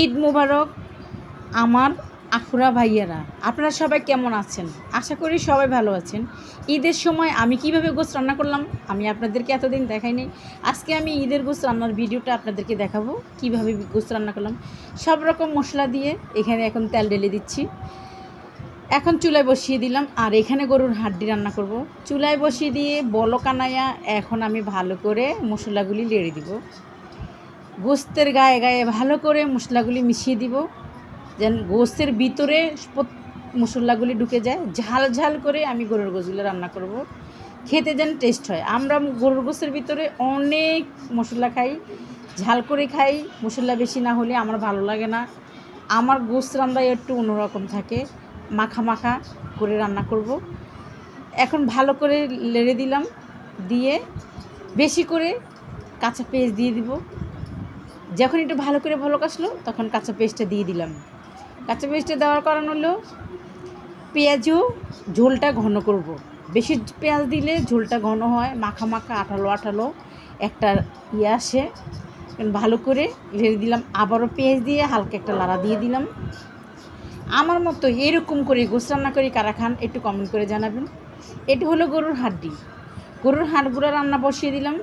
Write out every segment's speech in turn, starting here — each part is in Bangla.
ঈদ মুবারক আমার আফুরা ভাইয়ারা। আপনারা সবাই কেমন আছেন? আশা করি সবাই ভালো আছেন। ঈদের সময় আমি কীভাবে গোস রান্না করলাম, আমি আপনাদেরকে এতদিন দেখাইনি আজকে আমি ঈদের গোস রান্নার ভিডিওটা আপনাদেরকে দেখাবো, কীভাবে গোস রান্না করলাম। সব রকম মশলা দিয়ে এখানে এখন তেল ঢেলে দিচ্ছি। এখন চুলায় বসিয়ে দিলাম, আর এখানে গরুর হাড্ডি রান্না করব। চুলায় বসিয়ে দিয়ে বলো কানাইয়া এখন আমি ভালো করে মশলাগুলি লেড়ে দিব। গোস্তের গায়ে গায়ে ভালো করে মশলাগুলি মিশিয়ে দিব। যেন গোস্তের ভিতরে মশলাগুলি ঢুকে যায়। ঝাল ঝাল করে আমি গরুর গোসগুলো রান্না করব। খেতে যেন টেস্ট হয়। আমরা গরুর গোস্তের ভিতরে অনেক মশলা খাই, ঝাল করে খাই। মশলা বেশি না হলে আমার ভালো লাগে না। আমার গোস্ত রান্নায় একটু অন্যরকম থাকে। মাখা মাখা করে রান্না করব। এখন ভালো করে লেড়ে দিলাম। দিয়ে বেশি করে কাঁচা পেঁয়াজ দিয়ে দিব। যখন একটু ভালো করে ভালো আসলো তখন কাঁচা পেস্টটা দিয়ে দিলাম। কাঁচা পেস্টটা দেওয়ার কারণ হলো, পেঁয়াজও ঝোলটা ঘন করব। বেশি পেঁয়াজ দিলে ঝোলটা ঘন হয়, মাখা মাখা আঠালো আঠালো একটা ইয়ে আসে। ভালো করে লেড়ে দিলাম, আবারও পেঁয়াজ দিয়ে হালকা একটা লাড়া দিয়ে দিলাম। আমার মতো এরকম করে গোস রান্না করে কারা খান, একটু কমেন্ট করে জানাবেন। এটি হলো গরুর হাড্ডি। গরুর হাড়গুলো রান্না বসিয়ে দিলাম।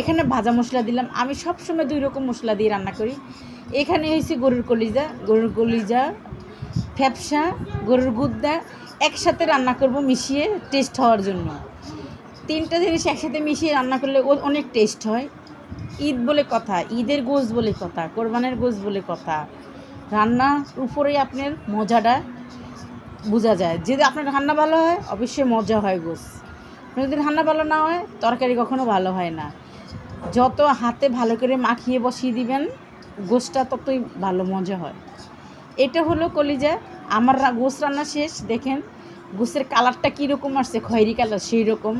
এখানে ভাজা মশলা দিলাম। আমি সবসময় দুই রকম মশলা দিয়ে রান্না করি। এখানে হয়েছে গরুর কলিজা গরুর কলিজা, ফ্যাপসা, গরুর গুদ্দা, একসাথে রান্না করব মিশিয়ে টেস্ট হওয়ার জন্য। তিনটা জিনিস একসাথে মিশিয়ে রান্না করলে অনেক টেস্ট হয়। ঈদ বলে কথা, ঈদের গোস বলে কথা, কোরবানের গোস বলে কথা। রান্নার উপরেই আপনার মজাটা বোঝা যায়। যদি আপনার রান্না ভালো হয়, অবশ্যই মজা হয় গোস যদি রান্না ভালো না হয়, তরকারি কখনো ভালো হয় না। যত হাতে ভালো করে মাখিয়ে বসিয়ে দিবেন গোসটা ততই ভালো মজা হয়। এটা হলো কলিজা। আমার গোস রান্না শেষ। দেখেন গোসের কালারটা কীরকম আসছে? খয়েরি কালার সেই রকম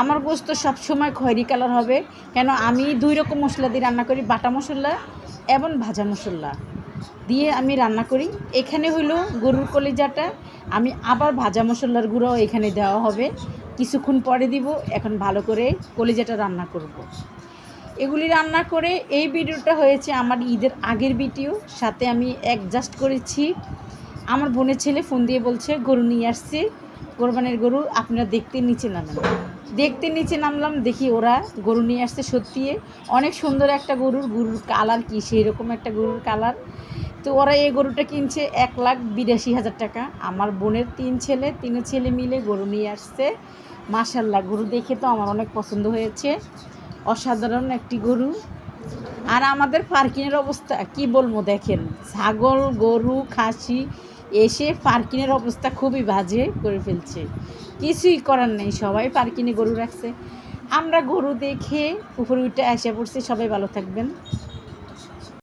আমার গোস তো সবসময় খয়েরি কালার হবে। কেন? আমি দুই রকম মশলা দিয়ে রান্না করি। বাটা মশলা এবং ভাজা মশলা দিয়ে আমি রান্না করি। এখানে হলো গরুর কলিজাটা। আমি আবার ভাজা মশলার গুঁড়োও এখানে দেওয়া হবে। কিছুক্ষণ পরে দিব, এখন ভালো করে কলিজাটা রান্না করব। এগুলি রান্না করে এই ভিডিওটা হয়েছে আমার ঈদের আগের ভিডিও, সাথে আমি অ্যাডজাস্ট করেছি আমার বোনের ছেলে ফোন দিয়ে বলছে, গরু নিয়ে আসছে, কোরবানের গরু আপনারা দেখতে নিচে নামেন দেখতে নিচে নামলাম, দেখি ওরা গরু নিয়ে আসছে সত্যি। অনেক সুন্দর একটা গরুর গরুর কালার কি সেই রকম একটা গরুর কালার। তো ওরা এই গরুটা কিনছে এক লাখ বিরাশি হাজার টাকা। আমার বোনের তিন ছেলে তিন ছেলে মিলে গরু নিয়ে আসছে। মাশাল্লাহ গরু দেখে তো আমার অনেক পছন্দ হয়েছে। অসাধারণ একটি গরু। আর আমাদের পার্কিংয়ের অবস্থা, কি বলব দেখেন? ছাগল, গরু, খাসি এসে পার্কিংয়ের অবস্থা খুবই বাজে করে ফেলছে। কিছুই করার নেই সবাই, পার্কিনে গরু রাখছে। আমরা গরু দেখে উপরে উঠে এসে পড়ছি, সবাই ভালো থাকবেন।